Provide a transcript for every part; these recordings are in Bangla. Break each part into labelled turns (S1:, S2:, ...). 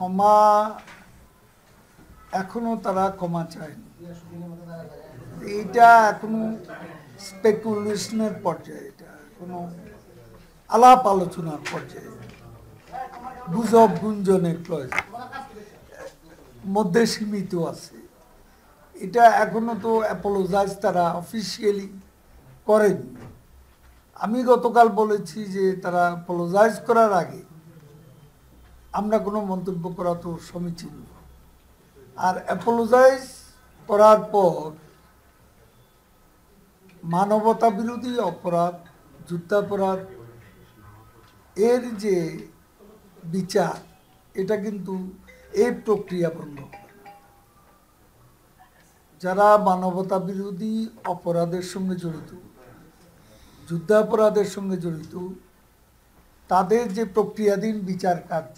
S1: ক্ষমা এখনও তারা ক্ষমা চায়নি। এইটা এখনও স্পেকুলেশনের পর্যায়ে, এটা কোনো আলাপ আলোচনার পর্যায়ে। গুজব গুঞ্জনের প্রয়োজন। মধ্যে সীমিত আছে। এটা এখনও তো অ্যাপোলোজাইজ তারা অফিসিয়ালি করেনি। আমি গতকাল বলেছি যে তারা অ্যাপোলোজাইজ করার আগে আমরা কোনো মন্তব্য করা তো সমীচীন আর অ্যাপোলোজাইজ করার পর মানবতা বিরোধী অপরাধ, যুদ্ধাপরাধ, এর যে বিচার, এটা কিন্তু এই প্রক্রিয়া বন্ধ যারা মানবতা বিরোধী অপরাধের সঙ্গে জড়িত, যুদ্ধাপরাধের সঙ্গে জড়িত, তাদের যে প্রক্রিয়াধীন বিচার কার্য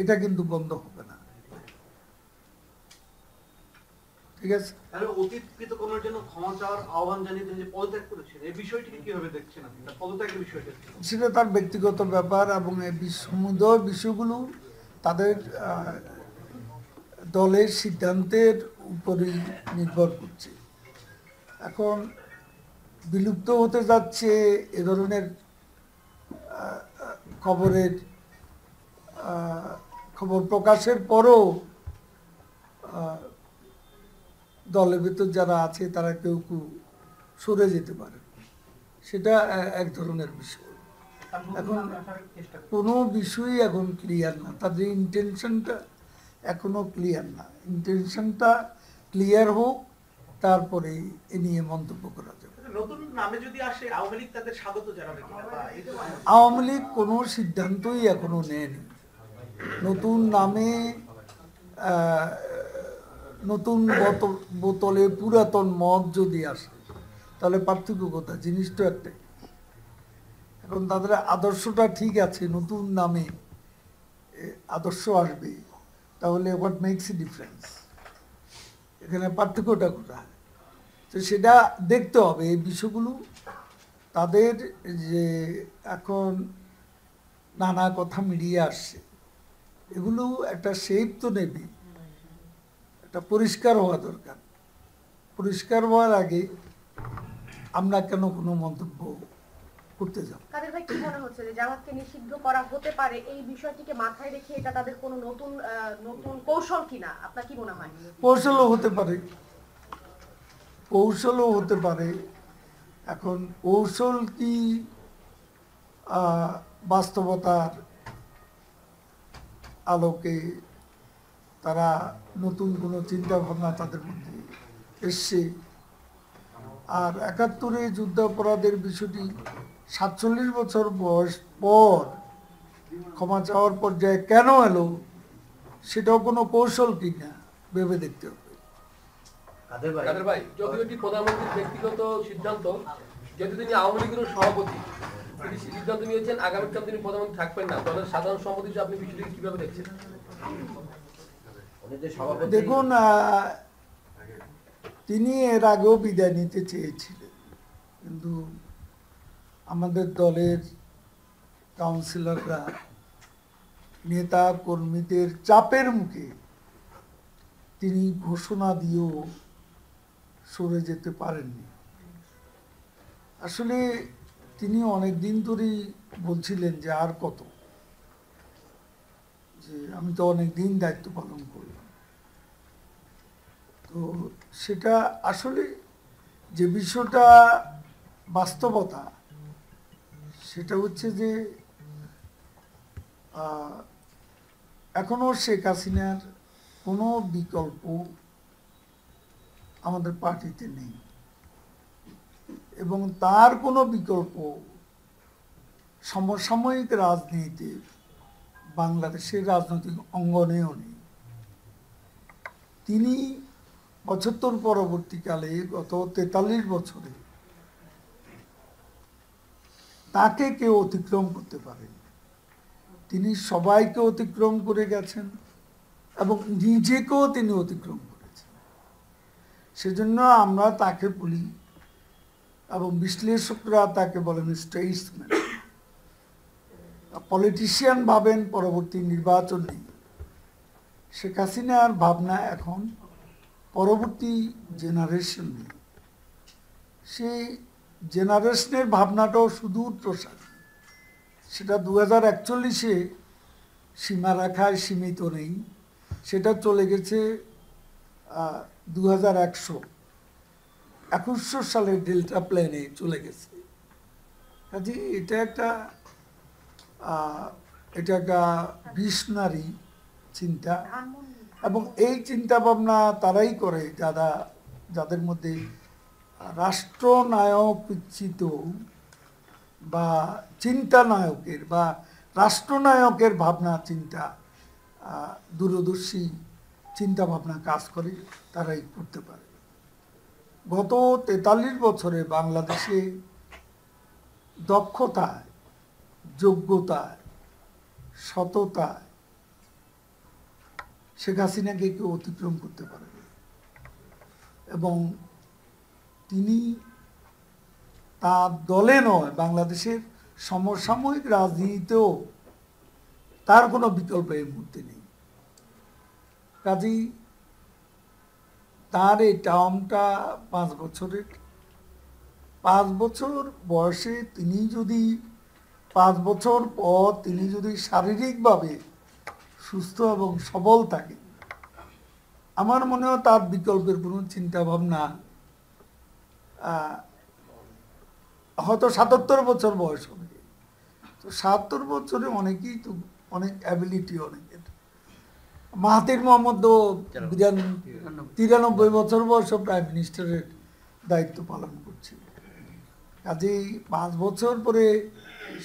S1: এটা কিন্তু বন্ধ হবে না। ঠিক আছে?
S2: তাহলে অতীত কৃতকর্মের জন্য ক্ষমা চাওয়ার আহ্বান যে পদত্যাগ করেছেন। এই বিষয়টিকে কীভাবে দেখছেন আপনি? পদত্যাগের বিষয়টা
S1: সেটা তার ব্যক্তিগত ব্যাপার এবং এই সমুদয় বিষয়গুলো তাদের দলের সিদ্ধান্তের উপরেই নির্ভর করছে। এখন বিলুপ্ত হতে যাচ্ছে এ ধরনের খবরের খবর প্রকাশের পরও দলের ভিতর যারা আছে তারা কেউ কেউ সরে যেতে পারে সেটা এক ধরনের বিষয়। এখন কোনো বিষয়ই এখন ক্লিয়ার না। তাদের ইন্টেনশনটা এখনও ক্লিয়ার না। ইন্টেনশনটা ক্লিয়ার হোক তারপরে এ নিয়ে মন্তব্য করা যাবে।
S3: নতুন নামে যদি আসে আওয়ামী লীগ তাদের স্বাগত জানাবে কিনা? বা এই ধরনের-
S1: আওয়ামী লীগ কোনো সিদ্ধান্তই এখনও নেয়নি। নতুন নামে নতুন বোতল- পুরাতন মদ যদি আসে, তাহলে পার্থক্য কোথায়? জিনিসটা একটাই। এখন তাদের আদর্শটা ঠিক আছে, নতুন নামে আদর্শ আসবে, তাহলে হোয়াট মেক্স এ ডিফারেন্স এখানে পার্থক্যটা কোথায়? তো সেটা দেখতে হবে, এই বিষয়গুলো তাদের যে এখন নানা কথা মিলিয়ে আসছে। এগুলো একটা শেপ তো নেবে। একটা পরিষ্কার হওয়া দরকার। পরিষ্কার হওয়ার আগে আমরা কেন কোনো মন্তব্য করতে যাব?
S4: কাদের ভাই কি মনে হচ্ছে যে জামাতকে নিষিদ্ধ করা হতে পারে? এই বিষয়টিকে মাথায় রেখে এটা তাদের কোনো নতুন নতুন কৌশল কিনা আপনার কি মনে হয়?
S1: কৌশলও হতে পারে। কৌশলও হতে পারে। এখন কৌশল কি বাস্তবতার আলোকে তারা নতুন কোনো চিন্তা ভাবনা তাদের মধ্যে এসছে। আর একাত্তরে যুদ্ধাপরাধের বিষয়টি সাতচল্লিশ বছর বয়স পর ক্ষমা চাওয়ার পর্যায়ে কেন এলো সেটাও কোনো কৌশল কিনা ভেবে দেখতে হবে।
S5: কাদের
S6: কাদের ভাই? যদিও এটি প্রধানমন্ত্রীর ব্যক্তিগত সিদ্ধান্ত যেহেতু তিনি আওয়ামী লীগের সভাপতি তিনি সিদ্ধান্ত নিয়েছেন আগামীকাল তিনি প্রধানমন্ত্রী থাকবেন না। দলের সাধারণ সম্মতি আপনি বিষয়টিকে কীভাবে দেখছেন?
S1: দেখুন তিনি এর আগেও বিদায় নিতে চেয়েছিলেন। কিন্তু আমাদের দলের কাউন্সিলররা নেতা কর্মীদের চাপের মুখে তিনি ঘোষণা দিয়েও সরে যেতে পারেননি। আসলে তিনি অনেক দিন ধরেই বলছিলেন যে আর কত? যে আমি তো অনেক দিন দায়িত্ব পালন করলাম। তো সেটা আসলে যে বিষয়টা বাস্তবতা, সেটা হচ্ছে যে এখনও শেখ হাসিনার কোনো বিকল্প আমাদের পার্টিতে নেই। এবং তার কোনো বিকল্প সমসাময়িক রাজনীতিতে বাংলাদেশের রাজনৈতিক অঙ্গনেও নেই। তিনি পঁচাত্তর পরবর্তীকালে গত তেতাল্লিশ বছরে তাকে কেউ অতিক্রম করতে পারেন। তিনি সবাইকে অতিক্রম করে গেছেন এবং নিজেকেও তিনি অতিক্রম করেছেন। সেজন্য আমরা তাকে বলি এবং বিশ্লেষকরা তাকে বলেন স্টেটসম্যান পলিটিশিয়ান ভাবেন পরবর্তী নির্বাচন নির্বাচনে শেখ হাসিনার ভাবনা এখন পরবর্তী জেনারেশন নিয়ে সেই জেনারেশনের ভাবনাটাও সুদূর প্রসার। সেটা দু হাজার একচল্লিশে সীমারেখায় সীমিত নেই। সেটা চলে গেছে দু হাজার একশো। একুশশো সালের ডেল্টা প্লেনে চলে গেছে। কাজে এটা একটা এটা একটা বিষ্ণারী চিন্তা। এবং এই চিন্তা ভাবনা তারাই করে যারা, যাদের মধ্যে রাষ্ট্রনায়ক ইচ্ছিত বা চিন্তানায়কের বা রাষ্ট্রনায়কের ভাবনা, চিন্তা দূরদর্শী চিন্তা ভাবনা কাজ করে, তারাই করতে পারে। গত তেতাল্লিশ বছরে বাংলাদেশে দক্ষতায়, যোগ্যতায়, সততায় শেখ হাসিনাকে কেউ অতিক্রম করতে পারেনি। এবং তিনি তার দলে নয়, বাংলাদেশের সমসাময়িক রাজনীতিতেও তার কোনো বিকল্প এই মুহূর্তে নেই। কাজেই তার এই টার্মটা পাঁচ বছরের, পাঁচ বছর বয়সে তিনি যদি, পাঁচ বছর পর তিনি যদি শারীরিকভাবে সুস্থ এবং সবল থাকে, আমার মনে হয় তার বিকল্পের কোনো চিন্তাভাবনা হয়তো সাতাত্তর বছর বয়স হবে। তো সাতাত্তর বছরে অনেকেই তো, অনেক অ্যাবিলিটি অনেকের। মাহাতির মোহাম্মদ তো তিরানব্বই বছর বয়সে প্রাইম মিনিস্টারের দায়িত্ব পালন করছে। কাজেই পাঁচ বছর পরে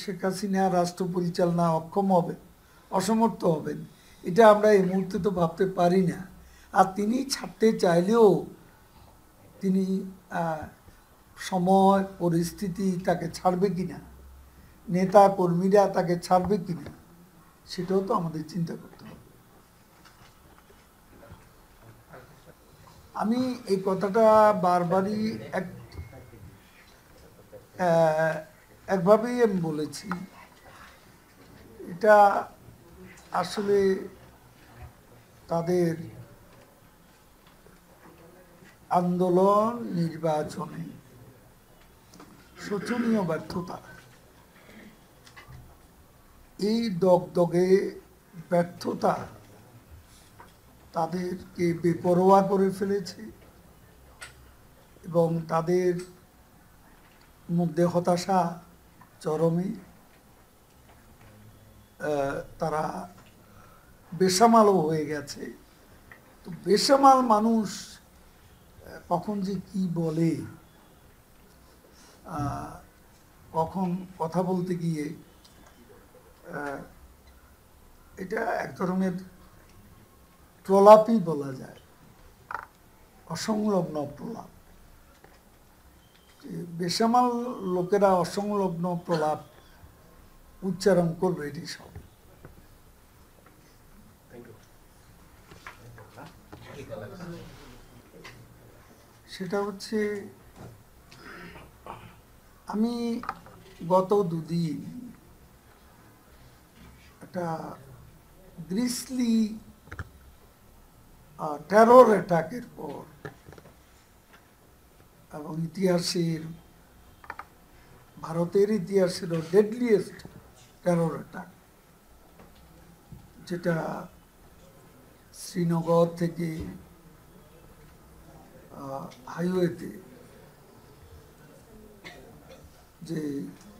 S1: শেখ হাসিনা রাষ্ট্র পরিচালনা অক্ষম হবে অসমর্থ হবেন এটা আমরা এই মুহূর্তে তো ভাবতে পারি না। আর তিনি ছাড়তে চাইলেও তিনি সময় পরিস্থিতি তাকে ছাড়বে কিনা নেতা কর্মীরা তাকে ছাড়বে কিনা সেটাও তো আমাদের চিন্তা করতে হবে আমি এই কথাটা বারবারই এক একভাবেই আমি বলেছি। এটা আসলে তাদের আন্দোলন, নির্বাচনে শোচনীয় ব্যর্থতা। এই দগদগে ব্যর্থতা তাদেরকে বেপরোয়া করে ফেলেছে এবং তাদের মধ্যে হতাশা চরমে তারা বেসামালও হয়ে গেছে। তো বেসামাল মানুষ কখন যে কি বলে কখন কথা বলতে গিয়ে এটা এক ধরনের প্রলাপই বলা যায়। অসংলগ্ন প্রলাপ। বেসামাল লোকেরা অসংলগ্ন প্রলাপ উচ্চারণ করবে এটি সব। সেটা হচ্ছে আমি গত দুদিন একটা গ্রিসলি টেরর অ্যাটাকের পর এবং ইতিহাসের, ভারতের ইতিহাসের ডেডলিয়েস্ট টেরর অ্যাটাক যেটা শ্রীনগর থেকে হাইওয়েতে যে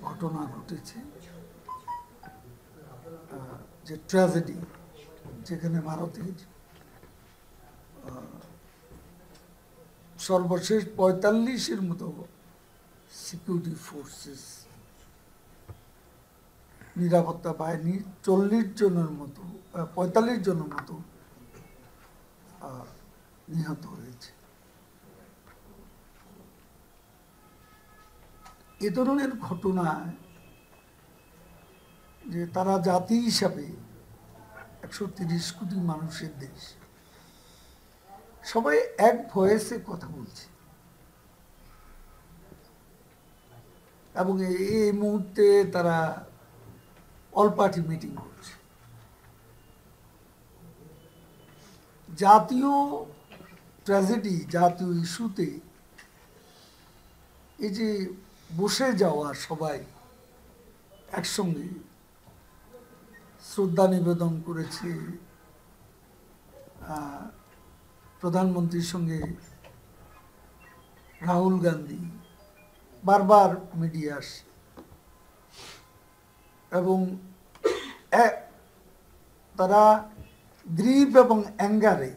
S1: ঘটনা ঘটেছে যে ট্র্যাজেডি যেখানে ভারতের সর্বশেষ পঁয়তাল্লিশের মতো সিকিউরিটি ফোর্সেস নিরাপত্তা বাহিনী চল্লিশ জনের মতো পঁয়তাল্লিশ জনের মতো নিহত হয়েছে। এ ধরনের ঘটনায় যে তারা জাতি হিসাবে একশো কোটি মানুষের দেশ। সবাই এক ভয়েসে কথা বলছে। এবং এই মুহূর্তে তারা অল পার্টি মিটিং করছে। জাতীয় ট্র্যাজেডি জাতীয় ইস্যুতে এই যে বসে যাওয়া সবাই একসঙ্গে শ্রদ্ধা নিবেদন করেছে প্রধানমন্ত্রীর সঙ্গে রাহুল গান্ধী বারবার মিডিয়া আসে এবং তারা গ্রিপ এবং অ্যাঙ্গারে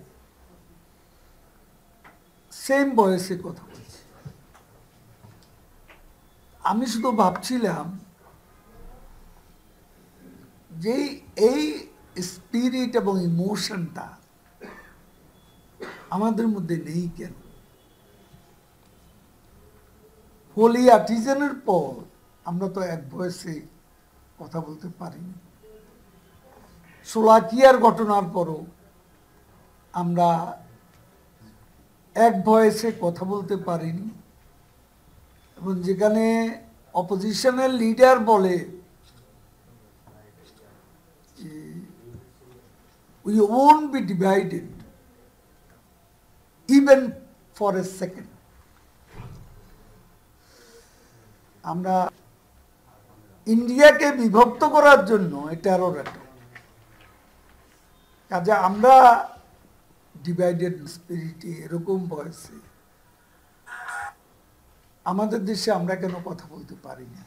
S1: সেম বয়সে কথা বলছে। আমি শুধু ভাবছিলাম যে এই স্পিরিট এবং ইমোশনটা আমাদের মধ্যে নেই কেন? হোলি আর্টিজানের পর আমরা তো এক বয়সে কথা বলতে পারিনি। সোলাকিয়ার ঘটনার পরও আমরা এক ভয়েসে কথা বলতে পারিনি এবং যেখানে অপোজিশনের লিডার বলে we won't be divided even for a second আমরা ইন্ডিয়াকে বিভক্ত করার জন্য টেরর অ্যাটাক কাজে আমরা ডিভাইডেড স্পিরিটে এরকম বয়সে আমাদের দেশে আমরা কেন কথা বলতে পারি না?